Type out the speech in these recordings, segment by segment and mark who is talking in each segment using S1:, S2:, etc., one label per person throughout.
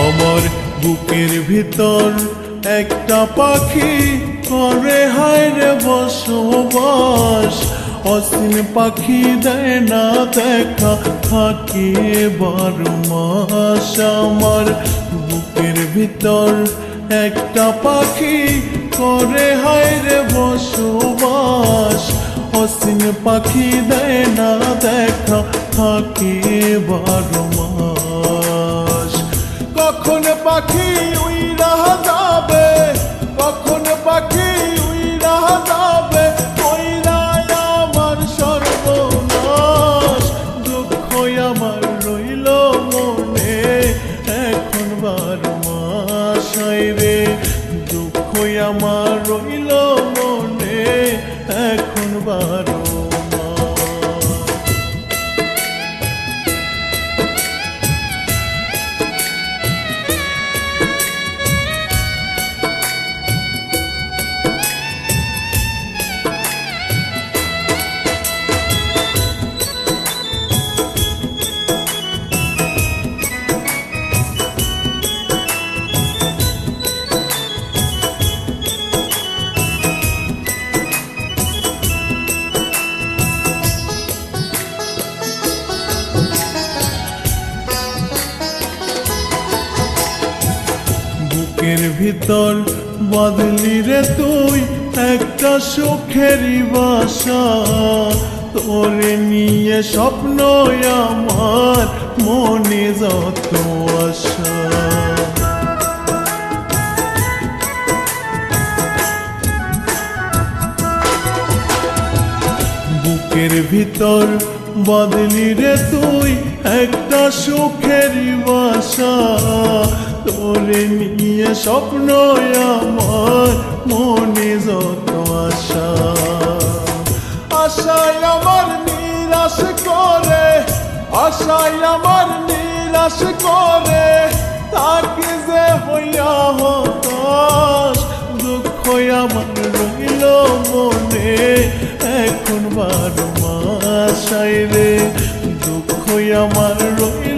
S1: আমার বুকের ভিতর একটা পাখি। করে হায় রে, বসবাস। অসীম পাখি দেয় না, দেখা থাকি বারো মাস। আমার বুকের ভিতর একটা পাখি। করে হায় রে, বসবাস। অসীম পাখি দেয় না, দেখা থাকি বারো মাস। কখন পাখি উইরা যাবে? কখন পাখি উইরা যাবে? কইরা আমার সর্বনাশ দুঃখ আমার রইল মনে। এখন বারো মাস আয় রে দুঃখ আমার রইল মনে। এখন বারো বুকের ভিতর বাদলি রে তুই একটা সুখেরই বাসা। তোরে নিয়ে স্বপ্ন আমার মনে যত আশা। বুকের ভিতর বদলি রে তুই একটা সুখের বাসা। তোরে নিয়ে স্বপ্ন আমার, মনে যত আশা। আশায় আমার নিরাশ করে আশায় আমার নিরাশ করে। তাকে যে হইয়া হতাশ দুঃখ আমার রইল মনে। এখন বারো মাস আয় রে দুঃখ আমার রইল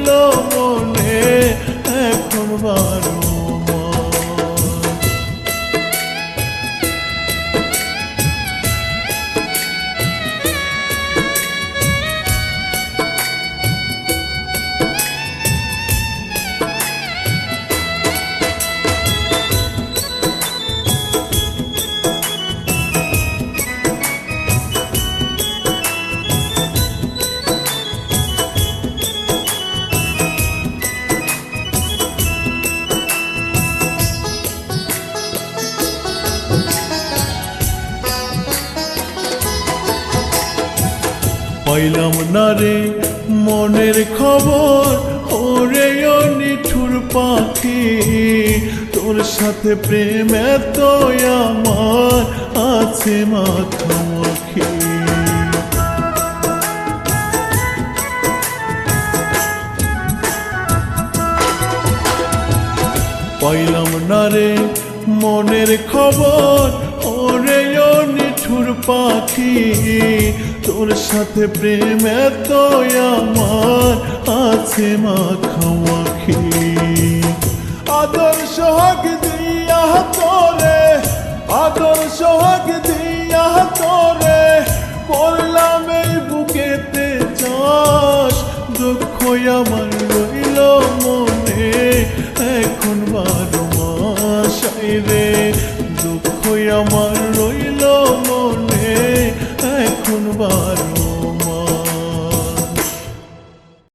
S1: পাইলাম না রে মনের খবর। ওরে নিঠুর পাখি, তোর সাথে প্রেম এত আমার আছে মাখামাখি পাইলাম না রে মনের খবর। ওরে নিঠুর পাখি তোর সাথে প্রেম এত আমার আছে মা খাওয়াখি আদর্শ সোহাগ দিয়া তোরে আদর্শ সোহাগ দিয়া তোরে বললাম এই বুকেতে চাষ দুঃখ আমার